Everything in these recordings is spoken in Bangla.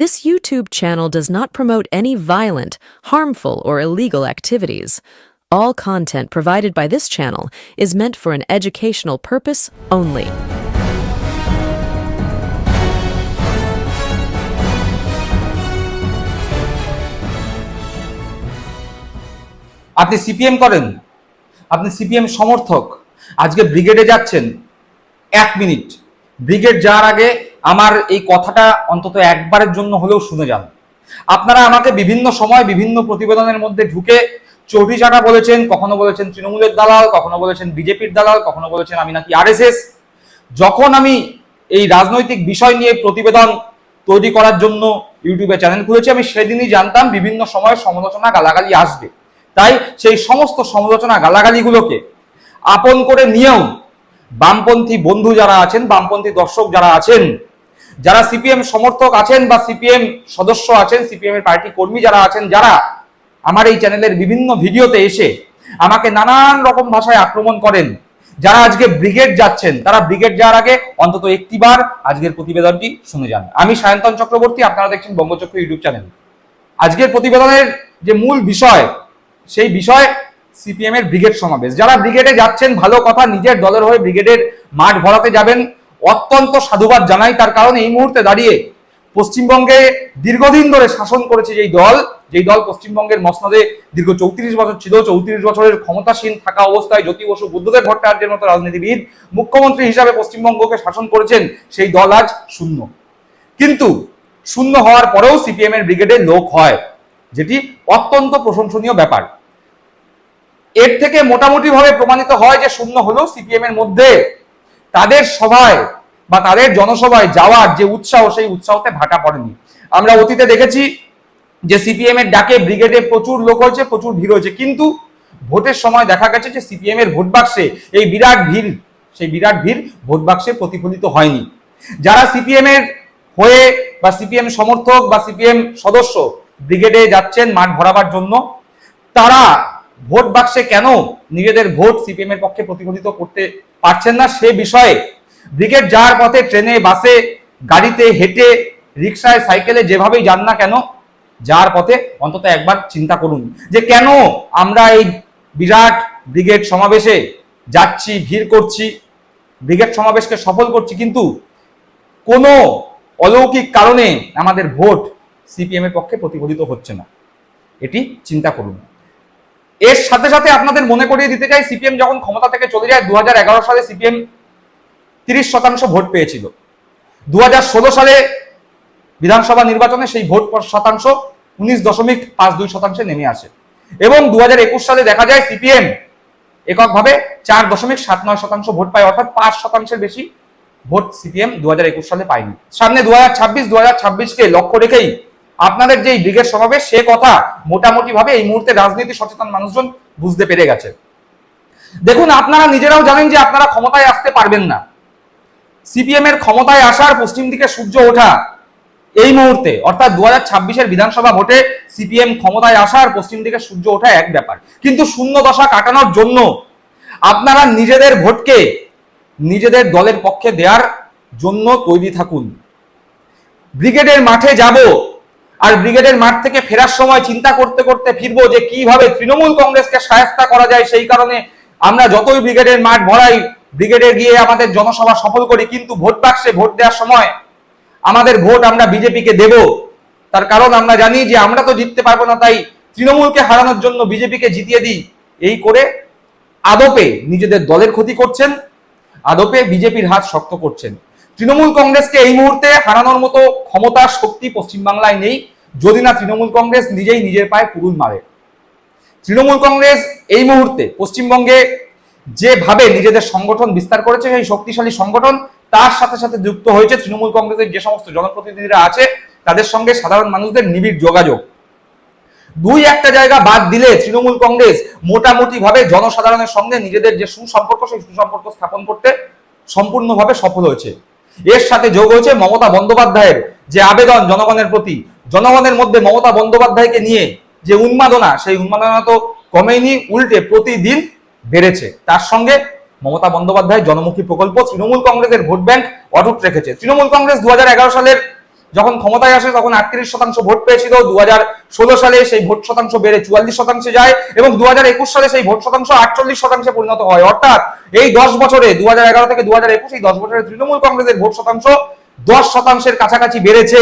This YouTube channel does not promote any violent, harmful, or illegal activities. All content provided by this channel is meant for an educational purpose only. আপনি সিপিএম করেন আপনি সিপিএম সমর্থক আজকে ব্রিগেডে যাচ্ছেন এক মিনিট ব্রিগেড যাওয়ার আগে আমার এই কথাটা অন্তত একবারের জন্য হলেও শুনে যান। আপনারা আমাকে বিভিন্ন সময় বিভিন্ন প্রতিবেদনের মধ্যে ঢুকে চটি চাটা বলেছেন, কখনো বলেছেন তৃণমূলের দালাল, কখনো বলেছেন বিজেপির দালাল, কখনো বলেছেন আমি নাকি আরএসএস। যখন আমি এই রাজনৈতিক বিষয় নিয়ে প্রতিবেদন তৈরি করার জন্য ইউটিউবে চ্যানেল খুলেছি, আমি সেদিনই জানতাম বিভিন্ন সময় সমালোচনা গালাগালি আসবে। তাই সেই সমস্ত সমালোচনা গালাগালিগুলোকে আপন করে নিয়েও বামপন্থী বন্ধু যারা আছেন, বামপন্থী দর্শক যারা আছেন যারা সিপিএম সমর্থক আছেন বা সিপিএম সদস্য আছেন, সিপিএম এর পার্টি কর্মী যারা আছেন, যারা আমার এই চ্যানেলের বিভিন্ন ভিডিওতে এসে আমাকে নানান রকম ভাষায় আক্রমণ করেন, যারা আজকে ব্রিগেড যাচ্ছেন, তারা ব্রিগেড যাওয়ার আগে অন্তত একটিবার আজকের প্রতিবেদনটি শুনে যান। আমি সায়ন্তন চক্রবর্তী, আপনারা দেখছেন বঙ্গচক্র ইউটিউব চ্যানেল। আজকের প্রতিবেদনের যে মূল বিষয়, সেই বিষয় সিপিএম এর ব্রিগেড সমাবেশ। যারা ব্রিগেডে যাচ্ছেন, ভালো কথা, নিজের দলের হয়ে ব্রিগেডের মাঠ ভরাতে যাবেন অত্যন্ত সাধুবাদ জানাই তার কারণ এই মুহূর্তে দাঁড়িয়ে পশ্চিমবঙ্গে দীর্ঘদিন ধরে শাসন করেছে যেই দল যেই দল পশ্চিমবঙ্গের মসনদে দীর্ঘ চৌত্রিশ বছর ছিল, চৌত্রিশ বছরের ক্ষমতাসীন থাকা অবস্থায় জ্যোতি বসু, বুদ্ধদেব ভট্টাচার্যের মতো রাজনীতিবিদ, মুখ্যমন্ত্রী হিসাবে পশ্চিমবঙ্গকে শাসন করেছেন, সেই দল আজ শূন্য। কিন্তু শূন্য হওয়ার পরেও সিপিএম এর ব্রিগেডে লোক হয়, যেটি অত্যন্ত প্রশংসনীয় ব্যাপার। এর থেকে মোটামুটি ভাবে প্রমাণিত হয় যে শূন্য হলেও সিপিএম এর মধ্যে তাদের সভায় বা তাদের জনসভায় যাওয়ার যে উৎসাহ, সেই উৎসাহতে ভাটা পড়েনি। আমরা অতীতে দেখেছি যে সিপিএম এর ডাকে ব্রিগেডে প্রচুর লোক হয়েছে, প্রচুর ভিড় হয়েছে। কিন্তু ভোটের সময় দেখা গেছে যে সিপিএম এর ভোট বাক্সে এই বিরাট ভিড়, সেই বিরাট ভিড় ভোট বাক্সে প্রতিফলিত হয়নি। যারা সিপিএম এর হয়ে বা সিপিএম সমর্থক বা সিপিএম সদস্য ব্রিগেডে যাচ্ছেন মাঠ ভরাবার জন্য, তারা ভোট বাক্সে কেন নিজেদের ভোট সিপিএম এর পক্ষে প্রতিফলিত করতে পারছেন না সে বিষয়ে ব্রিগেড যাওয়ার পথে ট্রেনে, বাসে, গাড়িতে হেঁটে, রিক্সায়, সাইকেলে যেভাবেই যান না কেন, যাওয়ার পথে অন্তত একবার চিন্তা করুন যে কেন আমরা এই বিরাট ব্রিগেড সমাবেশে যাচ্ছি, ভিড় করছি, ব্রিগেড সমাবেশকে সফল করছি, কিন্তু কোনো অলৌকিক কারণে আমাদের ভোট সিপিএম এর পক্ষে প্রতিফলিত হচ্ছে না। এটি চিন্তা করুন। এর সাথে সাথে আপনাদের মনে করিয়ে দিতে চাই, সিপিএম যখন ক্ষমতা থেকে চলে যায় দু হাজার এগারো সালে সিপিএম তিরিশ শতাংশ ভোট পেয়েছিল। দু হাজার ষোলো সালে বিধানসভা নির্বাচনে সেই ভোট শতাংশ উনিশ দশমিক পাঁচ দুই শতাংশে নেমে আসে। এবং দু হাজার একুশ সালে দেখা যায় সিপিএম এককভাবে চার দশমিক সাত নয় শতাংশ ভোট পায়, অর্থাৎ পাঁচ শতাংশের বেশি ভোট সিপিএম দু হাজার একুশ সালে পায়নি। সামনে দু হাজার ছাব্বিশ দু হাজার ছাব্বিশকে লক্ষ্য রেখেই আপনাদের যে ব্রিগেড সমাবেশ, সে কথা মোটামুটি ভাবে এই মুহূর্তে রাজনীতি সচেতন মানুষজন বুঝতে পেরে গেছে। দেখুন, আপনারা নিজেরাও জানেন যে আপনারা ক্ষমতায় আসতে পারবেন না। সিপিএম এর ক্ষমতায় আসার পশ্চিম দিকে সূর্য ওঠা এই মুহূর্তে, অর্থাৎ দু হাজার বিধানসভা ভোটে সিপিএম ক্ষমতায় আসার পশ্চিম দিকে সূর্য ওঠা এক ব্যাপার। কিন্তু শূন্য দশা কাটানোর জন্য আপনারা নিজেদের ভোটকে নিজেদের দলের পক্ষে দেওয়ার জন্য তৈরি থাকুন। ব্রিগেডের মাঠে যাব আর ব্রিগেডের মাঠ থেকে ফেরার সময় চিন্তা করতে করতে ফিরবো যে কীভাবে তৃণমূল কংগ্রেসকে সায়স্তা করা যায়, সেই কারণে আমরা যতই ব্রিগেডের মাঠ ভরাই, ব্রিগেডে গিয়ে আমাদের জনসভা সফল করি, কিন্তু ভোট বাক্সে ভোট দেওয়ার সময় আমাদের ভোট আমরা বিজেপিকে দেব। তার কারণ আমরা জানি যে আমরা তো জিততে পারব না, তাই তৃণমূলকে হারানোর জন্য বিজেপিকে জিতিয়ে দিই। এই করে আদপে নিজেদের দলের ক্ষতি করছেন, আদপে বিজেপির হাত শক্ত করছেন। তৃণমূল কংগ্রেসকে এই মুহূর্তে হারানোর মতো ক্ষমতা, শক্তি পশ্চিমবাংলায় নেই, যদি না তৃণমূল কংগ্রেস নিজেই নিজের পায়ে কুড়ুল মারে। তৃণমূল কংগ্রেস এই মুহূর্তে পশ্চিমবঙ্গে যেভাবে নিজেদের সংগঠন বিস্তার করেছে, সেই শক্তিশালী সংগঠন, তার সাথে সাথে যুক্ত হয়েছে তৃণমূল কংগ্রেসের যে সমস্ত জনপ্রতিনিধিরা আছে, তাদের সঙ্গে সাধারণ মানুষদের নিবিড় যোগাযোগ। দুই একটা জায়গা বাদ দিলে তৃণমূল কংগ্রেস মোটামুটি ভাবে জনসাধারণের সঙ্গে নিজেদের যে সুসম্পর্ক, সেই সুসম্পর্ক স্থাপন করতে সম্পূর্ণভাবে সফল হয়েছে। এর সাথে যোগ হয়েছে মমতা বন্দ্যোপাধ্যায়ের যে আবেদন জনগণের প্রতি। জনগণের মধ্যে মমতা বন্দ্যোপাধ্যায়কে নিয়ে যে উন্মাদনা, সেই উন্মাদনা তো কমেনি উল্টে প্রতিদিন বেড়েছে। তার সঙ্গে মমতা বন্দ্যোপাধ্যায় জনমুখী প্রকল্প তৃণমূল কংগ্রেসের ভোট ব্যাংক অটুট রেখেছে। তৃণমূল কংগ্রেস দু হাজার এগারো সালের যখন ক্ষমতায় আসে তখন আটত্রিশ শতাংশ ভোট পেয়েছিল দু হাজার ষোলো সালে সেই ভোট শতাংশ বেড়ে চুয়াল্লিশ শতাংশে যায় এবং দু হাজার একুশ সালে সেই ভোট শতাংশ আটচল্লিশ শতাংশে পরিণত হয়। অর্থাৎ এই দশ বছরে দু হাজার এগারো থেকে দু হাজার একুশ এই দশ বছরে তৃণমূল কংগ্রেসের ভোট শতাংশ দশ শতাংশের কাছাকাছি বেড়েছে।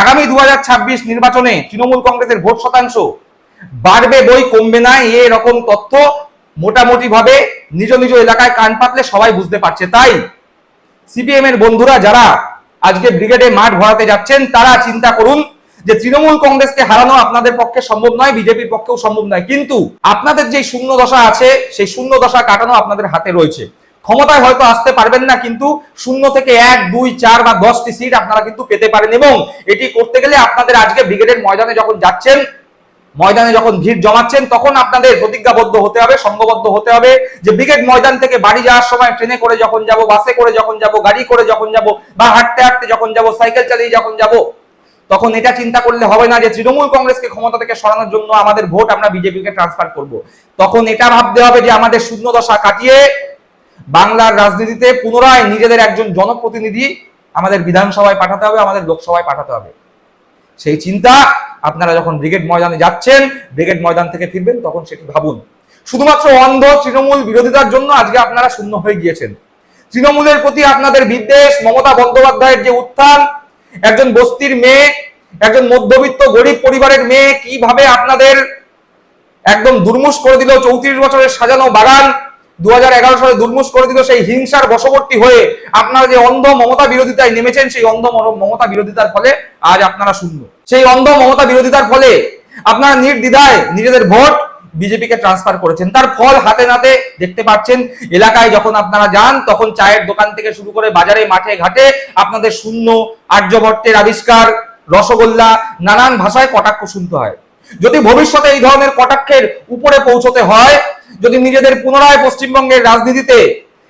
আগামী দু হাজার ছাব্বিশ নির্বাচনে তৃণমূল কংগ্রেসের ভোট শতাংশ বাড়বে, বই কমবে না এরকম তথ্য মোটামুটি ভাবে নিজ নিজ এলাকায় কান পাতলে সবাই বুঝতে পারছে। তাই সিপিএম এর বন্ধুরা, যারা আজকে ব্রিগেডে মাঠ ভরাতে যাচ্ছেন, তারা চিন্তা করুন যে তৃণমূল কংগ্রেসকে হারানো আপনাদের পক্ষে সম্ভব নয়, বিজেপির পক্ষেও সম্ভব নয়। কিন্তু আপনাদের যে শূন্য দশা আছে, সেই শূন্য দশা কাটানো আপনাদের হাতে রয়েছে। ক্ষমতায় হয়তো আসতে পারবেন না, কিন্তু শূন্য থেকে এক, দুই, চার বা দশটি সিট আপনারা কিন্তু পেতে পারেন এবং এটি করতে গেলে আপনাদের আজকে ব্রিগেডের ময়দানে যখন যাচ্ছেন ময়দানে যখন ভিড় জমাচ্ছেন, তখন আপনাদের প্রতিজ্ঞাবদ্ধ হতে হবে সংঘবদ্ধ হতে হবে যে ব্রিগেড ময়দান থেকে বাড়ি যাওয়ার সময় ট্রেনে করে যখন যাব, বাসে করে যখন যাব, গাড়ি করে যখন যাব, বা হাঁটতে হাঁটতে যখন যাব, সাইকেল চালিয়ে যখন যাব, তখন এটা চিন্তা করলে হবে না যে তৃণমূল কংগ্রেসকে ক্ষমতা থেকে সরানোর জন্য আমাদের ভোট আমরা বিজেপিকে ট্রান্সফার করব। তখন এটা ভাবতে হবে যে আমাদের শূন্য দশা কাটিয়ে বাংলার রাজনীতিতে পুনরায় নিজেদের একজন জনপ্রতিনিধি আমাদের বিধানসভায় পাঠাতে হবে, আমাদের লোকসভায় পাঠাতে হবে। সেই চিন্তা আপনারা যখন ব্রিগেড ময়দানে যাচ্ছেন, ব্রিগেড ময়দান থেকে ফিরবেন, তখন সেটি ভাবুন। শুধুমাত্র অন্ধ তৃণমূল বিরোধিতার জন্য আজকে আপনারা শূন্য হয়ে গিয়েছেন। তৃণমূলের প্রতি আপনাদের বিদ্বেষ, মমতা বন্দ্যোপাধ্যায়ের যে উত্থান, একজন বস্তির মেয়ে, একজন মধ্যবিত্ত গরিব পরিবারের মেয়ে কীভাবে আপনাদের একদম দুর্মুষ করে দিল চৌত্রিশ বছরের সাজানো বাগান দু হাজার এগারো সালে দুর্মুষ করে দিল সেই হিংসার বশবর্তী হয়ে আপনারা যে অন্ধ মমতা বিরোধিতায় নেমেছেন, সেই অন্ধ মমতা বিরোধিতার ফলে আজ আপনারা শূন্য। সেই অন্ধ মমতা বিরোধিতার ফলে আপনারা নির্দ্বিধায় নিজেদের ভোট বিজেপিকে ট্রান্সফার করেছেন। তার ফল হাতে নাতে দেখতে পাচ্ছেন, এলাকায় যখন আপনারা যান, তখন চায়ের দোকান থেকে শুরু করে বাজারে, মাঠে, ঘাটে আপনাদের শূন্য আর্যভট্টের আবিষ্কার, রসগোল্লা, নানান ভাষায় কটাক্ষ শুনতে হয়। যদি ভবিষ্যতে এই ধরনের কটাক্ষের উপরে পৌঁছতে হয়, যদি নিজেদের পুনরায় পশ্চিমবঙ্গের রাজনীতিতে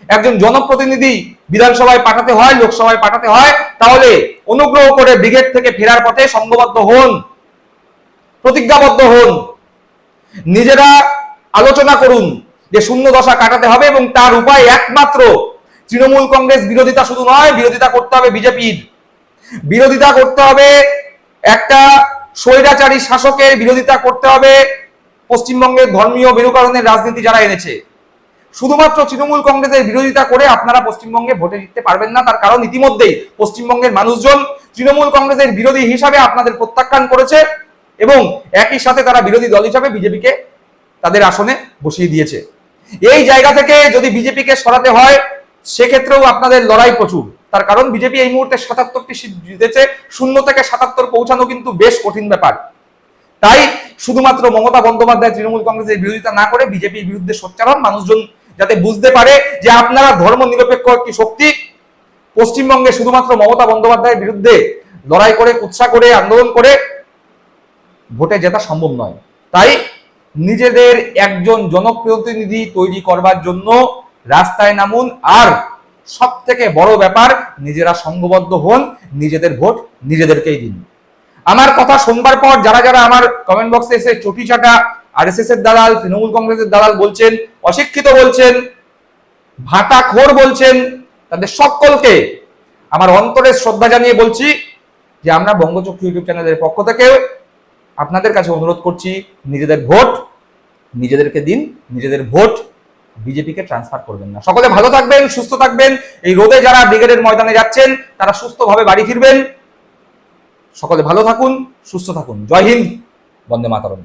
একজন জনপ্রতিনিধি বিধানসভায় পাঠাতে হয়, লোকসভায় পাঠাতে হয়, তাহলে অনুগ্রহ করে ব্রিগেড থেকে ফেরার পথে সঙ্গবদ্ধ হন, প্রতিজ্ঞাবদ্ধ হন। নিজেরা আলোচনা করুন যে শূন্য দশা কাটাতে হবে এবং তার উপায় একমাত্র তৃণমূল কংগ্রেস বিরোধিতা শুধু নয়, বিরোধিতা করতে হবে বিজেপির। বিরোধিতা করতে হবে একটা স্বৈরাচারী শাসকের, বিরোধিতা করতে হবে পশ্চিমবঙ্গের ধর্মীয় মেরুকরণের রাজনীতি যারা এনেছে। শুধুমাত্র তৃণমূল কংগ্রেসের বিরোধিতা করে আপনারা পশ্চিমবঙ্গে ভোটে জিততে পারবেন না, তার কারণ ইতিমধ্যেই পশ্চিমবঙ্গের মানুষজন তৃণমূল কংগ্রেসের বিরোধী হিসাবে আপনাদের প্রত্যাখ্যান করেছে এবং একই সাথে তারা বিরোধী দল হিসাবে বিজেপিকে তাদের আসনে বসিয়ে দিয়েছে। এই জায়গা থেকে যদি বিজেপিকে সরাতে হয়, সেক্ষেত্রেও আপনাদের লড়াই প্রচুর। তার কারণ বিজেপি এই মুহূর্তে সাতাত্তরটি সিট জিতেছে, শূন্য থেকে সাতাত্তর পৌঁছানো কিন্তু বেশ কঠিন ব্যাপার। তাই শুধুমাত্র মমতা বন্দ্যোপাধ্যায় তৃণমূল কংগ্রেসের বিরোধিতা না করে বিজেপির বিরুদ্ধে সোচ্চার হন মানুষজন যাতে বুঝতে পারে যে আপনারা ধর্ম নিরপেক্ষ একটি শক্তি। পশ্চিমবঙ্গে শুধুমাত্র মমতা বন্দ্যোপাধ্যায়ের বিরুদ্ধে লড়াই করে উৎসাহ করে, আন্দোলন করে ভোটে জেতা সম্ভব নয়। তাই নিজেদের একজন জনপ্রতিনিধি তৈরি করবার জন্য রাস্তায় নামুন আর সব থেকে বড় ব্যাপার, নিজেরা সংঘবদ্ধ হন, নিজেদের ভোট নিজেদেরকেই দিন। আমার কথা শুনবার পর যারা যারা আমার কমেন্ট বক্সে এসে চটি চাটা আর এস এর দালাল, তৃণমূল কংগ্রেসের দালাল বলছেন, অশিক্ষিত বলছেন ভাটা খোর বলছেন, তাদের সকলকে আমার অন্তরের শ্রদ্ধা জানিয়ে বলছি যে আমরা বঙ্গচক্ষু ইউটিউব চ্যানেলের পক্ষ থেকে আপনাদের কাছে অনুরোধ করছি, নিজেদের ভোট, নিজেদেরকে দিন, নিজেদের ভোট বিজেপিকে ট্রান্সফার করবেন না। সকলে ভালো থাকবেন, সুস্থ থাকবেন, এই রোদে যারা ব্রিগেডের ময়দানে যাচ্ছেন, তারা সুস্থভাবে বাড়ি ফিরবেন। সকলে ভালো থাকুন, সুস্থ থাকুন। জয় হিন্দ, বন্দে মাতরম।